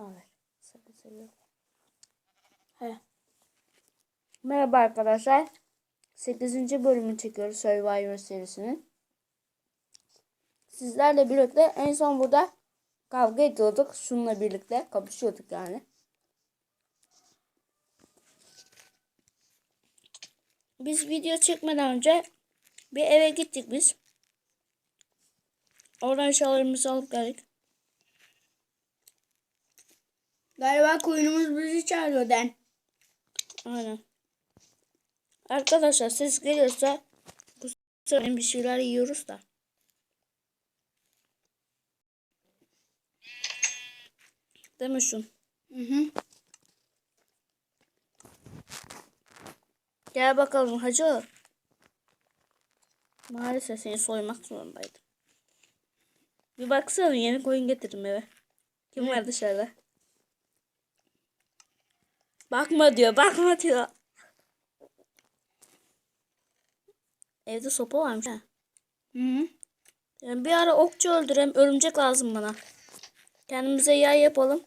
Evet. Sakın seviyorum. He. Merhaba arkadaşlar. 8. bölümü çekiyoruz Survivor serisinin. Sizlerle birlikte en son burada kavga ediyorduk. Şununla birlikte kapışıyorduk yani. Biz video çekmeden önce bir eve gittik biz. Oradan eşyalarımızı alıp geldik. Galiba koyunumuz bizi çağırıyor Den. Aynen. Arkadaşlar ses geliyorsa bu sefer bir şeyler yiyoruz da. Değil mi şun? Hı hı. Gel bakalım hacı. Maalesef seni soymak zorundaydım. Bir baksana yeni koyun getirdim eve. Kim var dışarıda? Bakma diyor, bakma diyor. Evde sopa varmış ha. Hı hı. Yani bir ara okçu öldürem, örümcek lazım bana. Kendimize yay yapalım.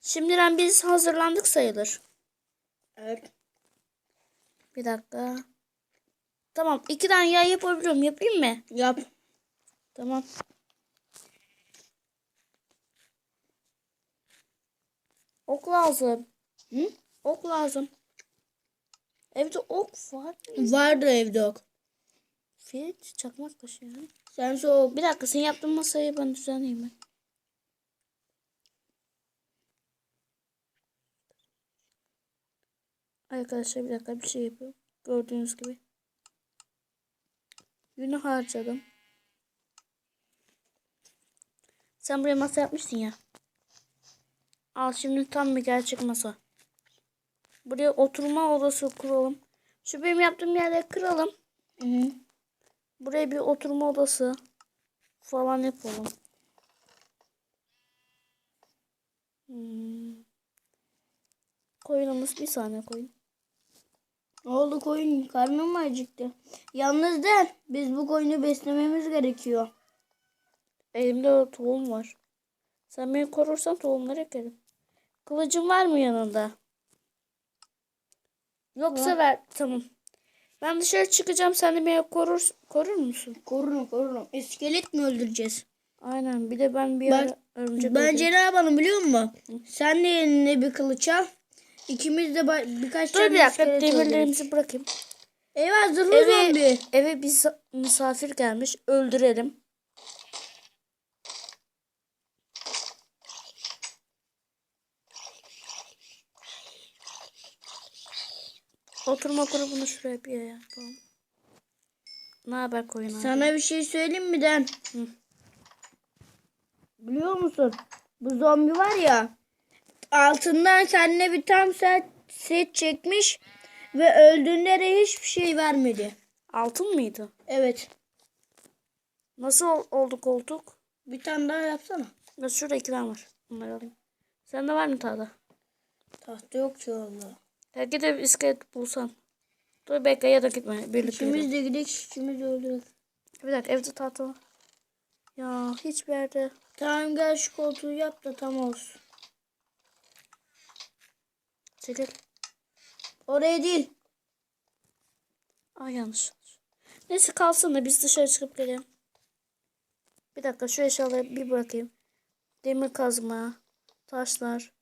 Şimdiden biz hazırlandık sayılır. Evet. Bir dakika. Tamam, iki tane yay yapabiliyorum. Yapayım mı? Yap. Tamam. Ok lazım. Hı? Ok lazım. Evde ok var. mı? Vardı evde ok. Fit, çakmak taşı yani. Sen soğuk. Bir dakika, sen yaptığın masayı ben düzenleyeyim ben. Arkadaşlar bir dakika bir şey yapıyorum. Gördüğünüz gibi. Günü harcadım. Sen buraya masa yapmışsın ya. Al şimdi tam bir gerçek masa. Buraya oturma odası kuralım. Şu benim yaptığım yerleri kıralım. Hı hı. Buraya bir oturma odası falan yapalım. Hmm. Koyunumuz bir saniye koyun. Oldu koyun? Karnım acıktı? Yalnız Den biz bu koyunu beslememiz gerekiyor. Elimde tohum var. Sen beni korursan tohumları ekerim. Kılıcın var mı yanında? Yoksa ver. Tamam. Ben dışarı çıkacağım. Sen de beni korur, korur musun? Korurum korurum. İskelet mi öldüreceğiz? Aynen. Bir de ben bir Bak, ara örümcek Bence ne yapalım biliyor musun? Sen de eline bir kılıç al. İkimiz de birkaç Dur tane bir dakika. iskelet öldürürüz. Demirlerimizi bırakayım. Eyvah zırhlı Eve, zombi. eve bir sa- misafir gelmiş. Öldürelim. Oturma grubunu şuraya bir yapalım. Ne haber koyun abi? Sana bir şey söyleyeyim mi Den? Hı. Biliyor musun? Bu zombi var ya altından kendine bir tam set, set çekmiş ve öldüğünde de hiçbir şey vermedi. Altın mıydı? Evet. Nasıl ol- oldu koltuk? Bir tane daha yapsana. Ya şurada iki tane var. Bunları alayım. Sende var mı tahta? Tahta yok ki valla. Ya gidip iskelet bulsan. Dur bekle ya da gitme. Birlikte İkimiz de gidelim ikimiz de öldürelim. Bir dakika evde tahta var. Ya hiçbir yerde. Tamam gel şu koltuğu yap da tam olsun. Çekil. Oraya değil. Ay yanlış. Neyse kalsın da biz dışarı çıkıp gelelim. Bir dakika şu eşyaları bir bırakayım. Demir kazma, taşlar,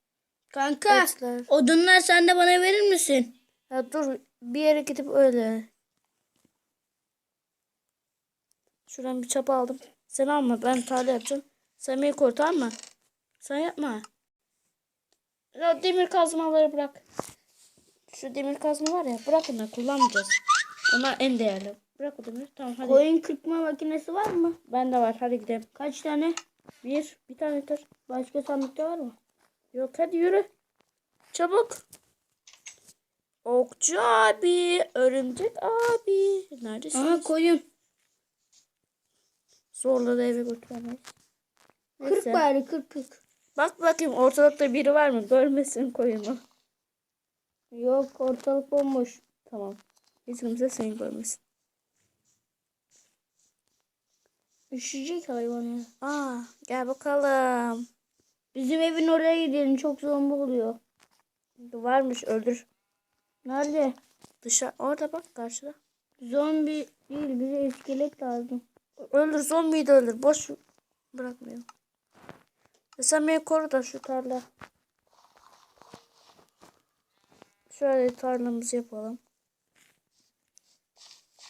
Kanka etler. odunlar sen de bana verir misin? Ya dur bir yere gidip öyle. Şuradan bir çapa aldım. Sen alma ben tarla yapacağım. Sen beni tamam mı? Sen yapma. Ya demir kazmaları bırak. Şu demir kazma var ya bırak onları kullanmayacağız. Onlar en değerli. Bırak o demiri. Tamam hadi. Koyun kırpma makinesi var mı? Bende var hadi gidelim. Kaç tane? Bir, bir tane yeter. Başka sandıkta var mı? Yok hadi yürü. Çabuk. Okçu abi, örümcek abi. Neredesin? Aha koyun. Zorla da eve götüremeyiz. Kırk Neyse. bari kırk kırk. Bak bakayım ortalıkta biri var mı? Görmesin koyunu. Yok ortalık bomboş. Tamam. Hiç kimse seni görmesin. Üşüyecek hayvan ya. Aa, gel bakalım. Bizim evin oraya gidelim. Çok zombi oluyor. Varmış öldür. Nerede? Dışarı orada bak karşıda. Zombi değil. Bize iskelet lazım. Öldür zombiyi de öldür. Boş bırakmıyor. E sen beni koru da şu tarla. Şöyle tarlamızı yapalım.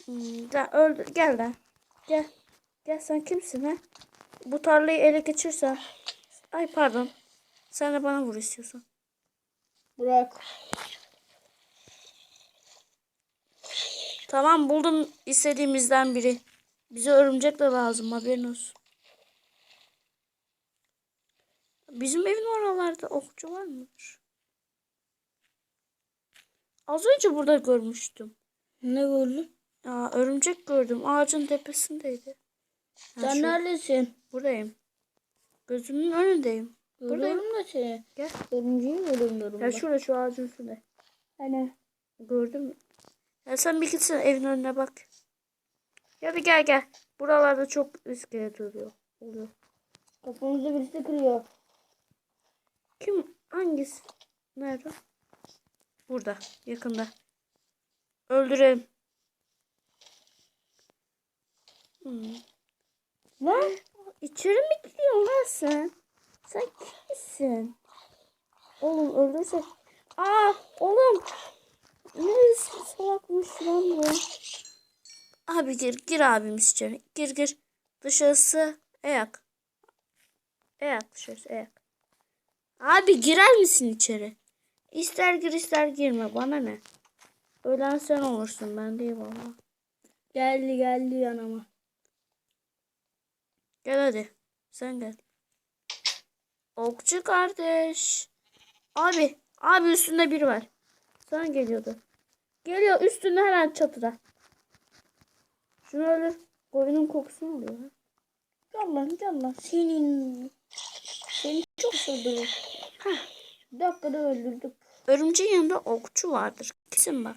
Hmm, da öldür gel lan. Gel. Gel sen kimsin ha? Bu tarlayı ele geçirsen. Ay pardon. Sen de bana vur istiyorsan. Bırak. Tamam buldum istediğimizden biri. Bize örümcek de lazım haberin olsun. Bizim evin oralarda okçu var mıdır? Az önce burada görmüştüm. Ne gördün? Ya örümcek gördüm. Ağacın tepesindeydi. Ha, Sen şu- neredesin? Buradayım. Gözümün önündeyim. Buradayım. Da seni. Gel. Örümceği göremiyorum. Ya ben. şurada şu ağacın üstünde. Hani. Gördün mü? Ya sen bir gitsene evin önüne bak. Ya bir gel gel. Buralarda çok iskelet oluyor. oluyor. Kapımızı birisi kırıyor. Kim? Hangisi? Nerede? Burada. Yakında. Öldürelim. Hmm. Lan. İçeri mi gidiyorsun lan sen? Sen kimsin? Oğlum öldürse. Aa oğlum. Neresi salakmış lan bu? Abi gir gir abimiz içeri. Gir gir. Dışarısı ayak. Ayak dışarısı ayak. Abi girer misin içeri? İster gir ister girme bana ne? Ölen sen olursun ben değil valla. Geldi geldi yanıma. Gel hadi. Sen gel. Okçu kardeş. Abi. Abi üstünde biri var. Sana geliyordu. Geliyor üstünde hemen çatıda. Şunu öldür. Koyunun kokusunu alıyor. Gel lan gel lan. Senin. Seni çok. Hah. Bir dakikada öldürdük. Örümceğin yanında okçu vardır. Kesin bak.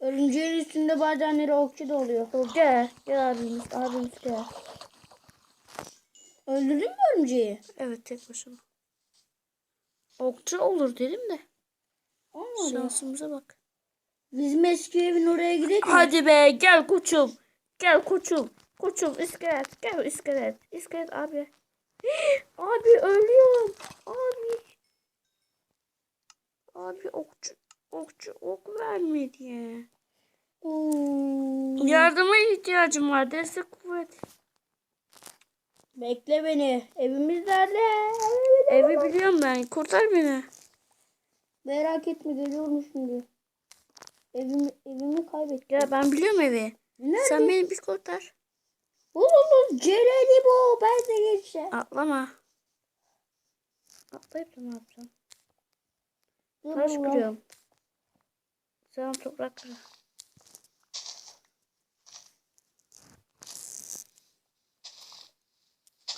Örümceğin üstünde bazenleri okçu da oluyor. Gel. Gel abimiz. Abimiz gel. Öldürdün mü örümceği? Evet tek başına. Okçu olur dedim de. Olmadı. Şansımıza bak. Bizim eski evin oraya gidelim. mi? Hadi be gel koçum. Gel koçum. Koçum iskelet. Gel iskelet. İskelet abi. abi ölüyorum. Abi. Abi okçu. Okçu ok vermedi. Oo. Yardıma ihtiyacım var. Destek kuvvet. Bekle beni. Evimiz nerede? Evi biliyorum ben. Kurtar beni. Merak etme geliyorum şimdi. Evimi, evimi kaybettim. Ya ben biliyorum evi. Nerede? Sen beni bir kurtar. Oğlum Celali bu. Ben de geçeceğim. Atlama. Atlayıp da ne yapacağım? Taş kırıyorum. Sen toprak kır.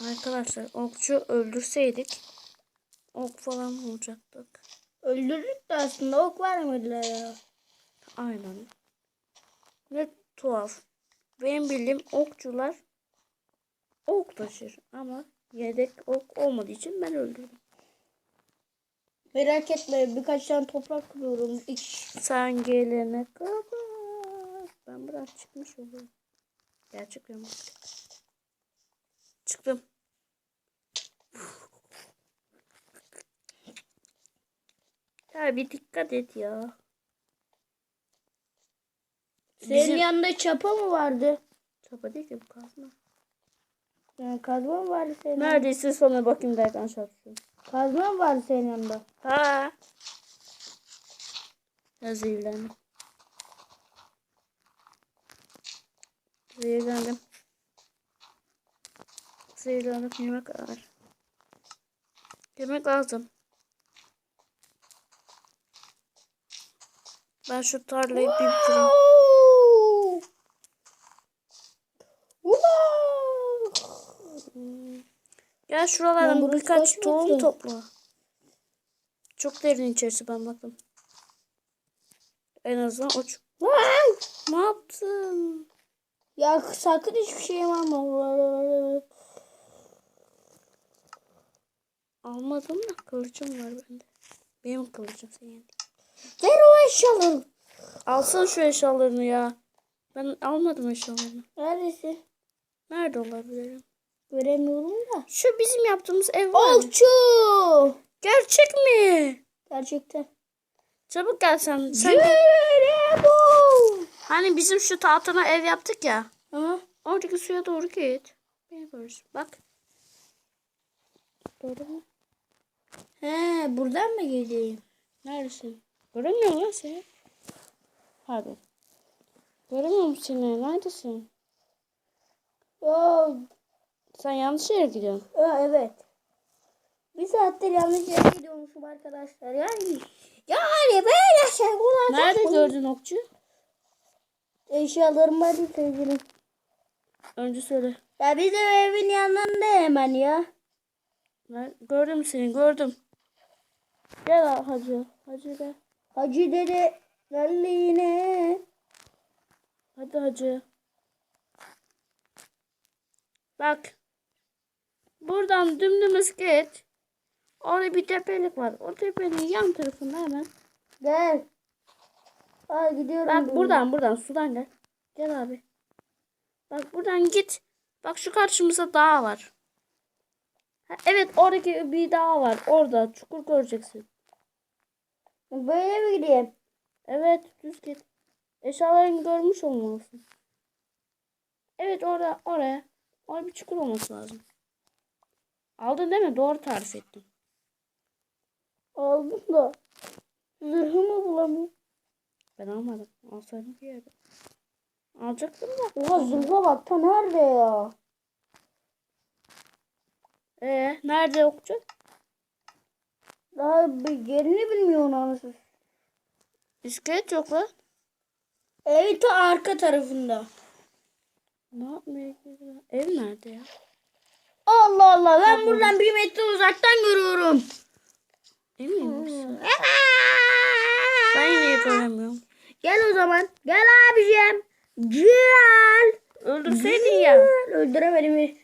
Arkadaşlar okçu öldürseydik ok falan bulacaktık. Öldürdük de aslında ok vermediler ya. Aynen. Ne tuhaf. Benim bildiğim okçular ok taşır ama yedek ok olmadığı için ben öldürdüm. Merak etme birkaç tane toprak kırıyorum. İki. Sen gelene kadar ben biraz çıkmış olurum. Gerçekten bak. Ya bir dikkat et ya. Senin Bizim- yanında çapa mı vardı? Çapa değil ki bu kazma. Yani kazma mı vardı senin yanında? Neredeyse sonra bakayım derken çarpışıyorum. Kazma mı vardı senin yanında? Ha. Ya zehirlendim. Zehirlendim. Yemek var. Yemek lazım. Ben şu tarlayı bir bitireyim. Oo! Gel şuralardan birkaç kaç tohum metre? topla. Çok derin içerisi ben baktım. En azından o çok-! Ne yaptın? Ya sakın hiçbir şey yapma. Almadım da kılıcım var bende. Benim kılıcım senin. Ver o eşyaları. Alsana şu eşyalarını ya. Ben almadım eşyalarını. Neredesin? Nerede olabilirim? Göremiyorum da. Şu bizim yaptığımız ev var. mı? Okçu. Gerçek mi? Gerçekten. Çabuk gel sen. sen. Hani bizim şu tahtana ev yaptık ya. Aha. Oradaki suya doğru git. Beni görürsün. Bak. Gördün mü? He buradan mı gideyim? Neredesin? Göremiyorum lan seni. Pardon. Göremiyorum seni. Neredesin? Oo, Sen yanlış yere gidiyorsun. Aa, evet. Bir saattir yanlış yere gidiyormuşum arkadaşlar. Yani yani böyle şey olacak. Nerede gördün okçu? Eşyalarım var değil sevgilim. Önce söyle. Ya bizim evin yanında hemen ya. Ben gördüm seni gördüm. Gel hacı. Hacı gel. Hacı dede geldi yine. Hadi hacı. Bak. Buradan dümdümüz git. Orada bir tepelik var. O tepenin yan tarafında hemen. Gel. Ay gidiyorum. Bak ben. buradan buradan sudan gel. Gel abi. Bak buradan git. Bak şu karşımızda dağ var. Ha, evet oradaki bir dağ var. Orada çukur göreceksin. Böyle mi gideyim? Evet düz git. Eşyalarını görmüş olmalısın. Evet orada oraya. Orada bir çukur olması lazım. Aldın değil mi? Doğru tarif ettim. Aldım da. Zırhımı bulamıyorum. Ben almadım. Alsaydım bir yerde. Alacaktım da. Oha zırha bak ta nerede ya? Ee, nerede yoktu? Daha bir yerini bilmiyor anasız. İskelet yok lan. Evi ta arka tarafında. Ne yapmaya gidiyor? Ev nerede ya? Allah Allah ben buradan bir metre uzaktan görüyorum. Emin misin? Ben yine göremiyorum. Gel o zaman. Gel abicim. Gel. Öldürseydin ya. Öldüremedim.